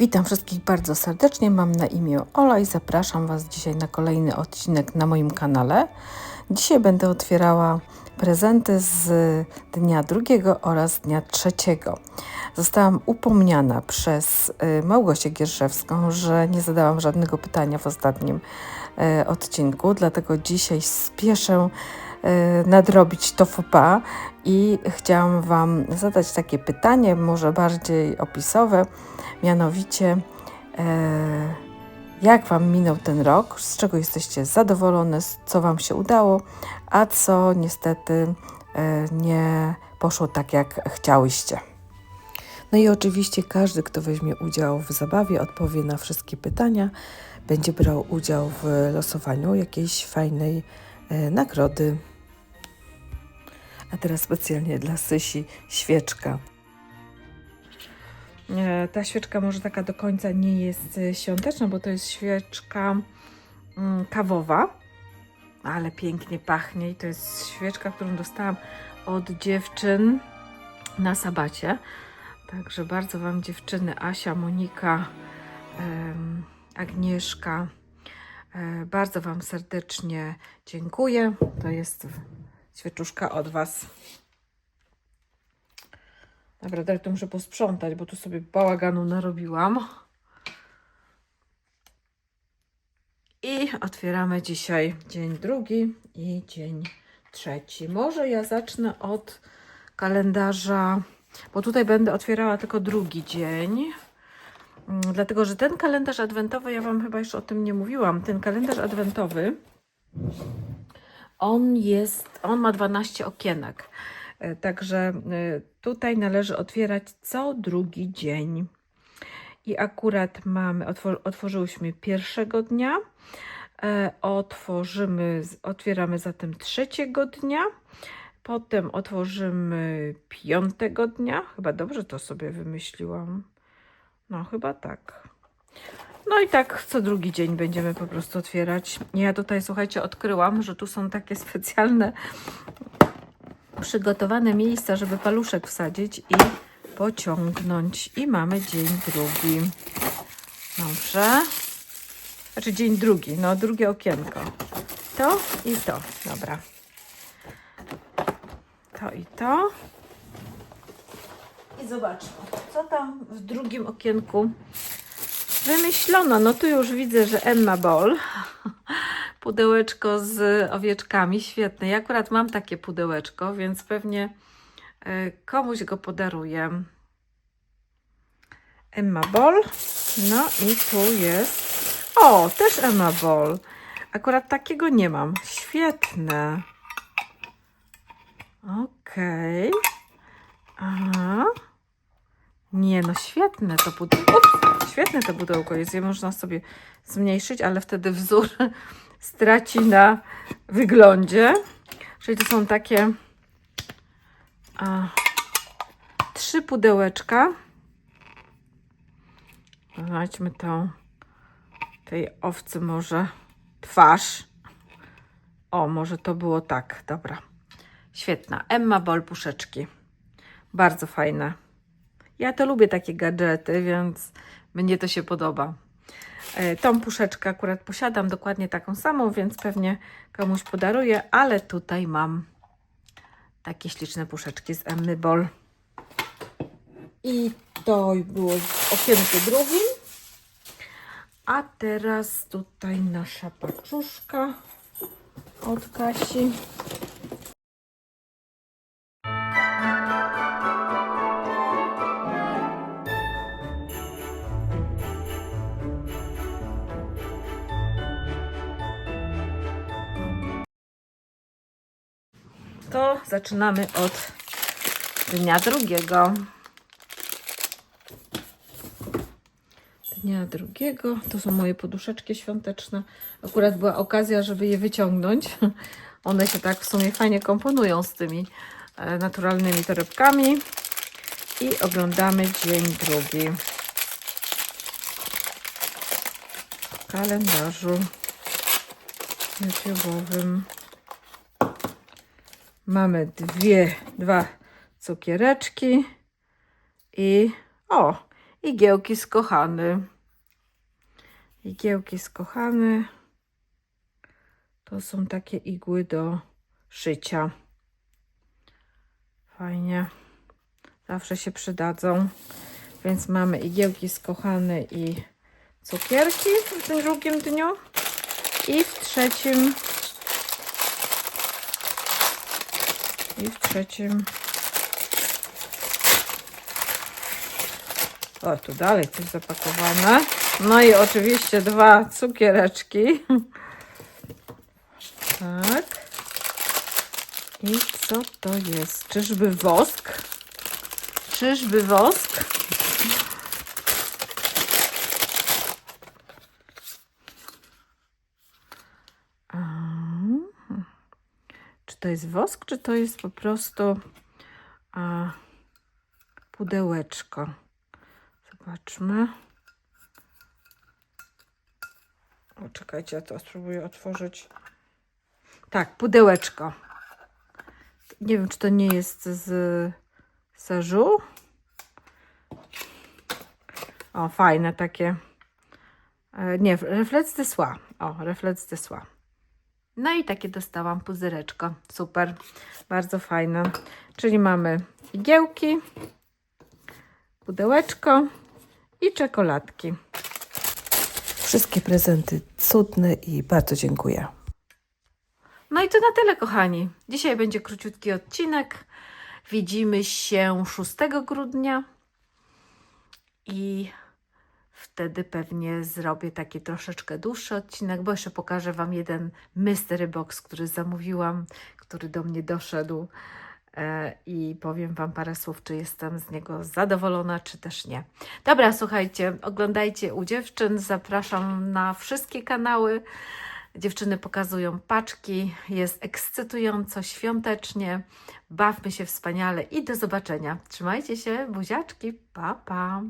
Witam wszystkich bardzo serdecznie. Mam na imię Ola i zapraszam Was dzisiaj na kolejny odcinek na moim kanale. Dzisiaj będę otwierała prezenty z dnia drugiego oraz dnia trzeciego. Zostałam upomniana przez y, Małgosię Gierszewską, że nie zadałam żadnego pytania w ostatnim y, odcinku, dlatego dzisiaj spieszę nadrobić to pas i chciałam Wam zadać takie pytanie, może bardziej opisowe, mianowicie e, jak Wam minął ten rok, z czego jesteście zadowolone, co Wam się udało, a co niestety e, nie poszło tak, jak chciałyście. No i oczywiście każdy, kto weźmie udział w zabawie, odpowie na wszystkie pytania, będzie brał udział w losowaniu jakiejś fajnej nagrody. A teraz specjalnie dla Sysi świeczka. Ta świeczka może taka do końca nie jest e, świąteczna, bo to jest świeczka mm, kawowa, ale pięknie pachnie i to jest świeczka, którą dostałam od dziewczyn na sabacie. Także bardzo Wam dziewczyny, Asia, Monika, Agnieszka, e, bardzo Wam serdecznie dziękuję. To jest świeczuszka od Was. Dobra, teraz muszę posprzątać, bo tu sobie bałaganu narobiłam. I otwieramy dzisiaj dzień drugi i dzień trzeci. Może ja zacznę od kalendarza, bo tutaj będę otwierała tylko drugi dzień. Mm, Dlatego, że ten kalendarz adwentowy, ja Wam chyba jeszcze o tym nie mówiłam. Ten kalendarz adwentowy, on jest, on ma 12 okienek. E, Także e, tutaj należy otwierać co drugi dzień. I akurat mamy, otwor, otworzyłyśmy pierwszego dnia, e, otworzymy, otwieramy zatem trzeciego dnia, potem otworzymy piątego dnia. Chyba dobrze to sobie wymyśliłam. No, chyba tak. No i tak co drugi dzień będziemy po prostu otwierać. Ja tutaj, słuchajcie, odkryłam, że tu są takie specjalne przygotowane miejsca, żeby paluszek wsadzić i pociągnąć. I mamy dzień drugi. Dobrze. Znaczy dzień drugi, no drugie okienko. To i to. Dobra. To i to. I zobaczmy, co tam w drugim okienku wymyślono. No tu już widzę, że Emma Ball. Pudełeczko z owieczkami, świetne. Ja akurat mam takie pudełeczko, więc pewnie e, komuś go podaruję. Emma Ball. No i tu jest. O, też Emma Ball. Akurat takiego nie mam. Świetne. Okej. Aha. Nie, no świetne to pudełko. Ups, świetne to pudełko jest. Je można sobie zmniejszyć, ale wtedy wzór straci na wyglądzie. Czyli to są takie a, trzy pudełeczka. Znajdźmy tą tej owcy może twarz. O, może to było tak. Dobra. Świetna. Emma Bol puszeczki. Bardzo fajne. Ja to lubię takie gadżety, więc mnie to się podoba. E, Tą puszeczkę akurat posiadam, dokładnie taką samą, więc pewnie komuś podaruję, ale tutaj mam takie śliczne puszeczki z Emmy Ball. I to było w okienku drugim. A teraz tutaj nasza paczuszka od Kasi. To zaczynamy od dnia drugiego. Dnia drugiego. To są moje poduszeczki świąteczne. Akurat była okazja, żeby je wyciągnąć. One się tak w sumie fajnie komponują z tymi e, naturalnymi torebkami. I oglądamy dzień drugi. W kalendarzu YouTube'owym. Mamy dwie, dwa cukiereczki i o, igiełki skochany. Igiełki skochany. To są takie igły do szycia. Fajnie. Zawsze się przydadzą. Więc mamy igiełki skochane i cukierki w drugim dniu. I w trzecim. I w trzecim. O, tu dalej coś zapakowane. No i oczywiście dwa cukiereczki. Tak. I co to jest? Czyżby wosk? Czyżby wosk? Czy to jest wosk, czy to jest po prostu a, pudełeczko? Zobaczmy. O, czekajcie, ja to spróbuję otworzyć. Tak, pudełeczko. Nie wiem, czy to nie jest z serzu. O, fajne takie. E, Nie, refleks soie. O, refleks soie. No i takie dostałam puzyreczko. Super, bardzo fajne. Czyli mamy igiełki, pudełeczko i czekoladki. Wszystkie prezenty cudne i bardzo dziękuję. No i to na tyle, kochani. Dzisiaj będzie króciutki odcinek. Widzimy się 6 grudnia i wtedy pewnie zrobię taki troszeczkę dłuższy odcinek, bo jeszcze pokażę Wam jeden mystery box, który zamówiłam, który do mnie doszedł e, i powiem Wam parę słów, czy jestem z niego zadowolona, czy też nie. Dobra, słuchajcie, oglądajcie u dziewczyn, zapraszam na wszystkie kanały. Dziewczyny pokazują paczki, jest ekscytująco, świątecznie. Bawmy się wspaniale i do zobaczenia. Trzymajcie się, buziaczki, pa pa!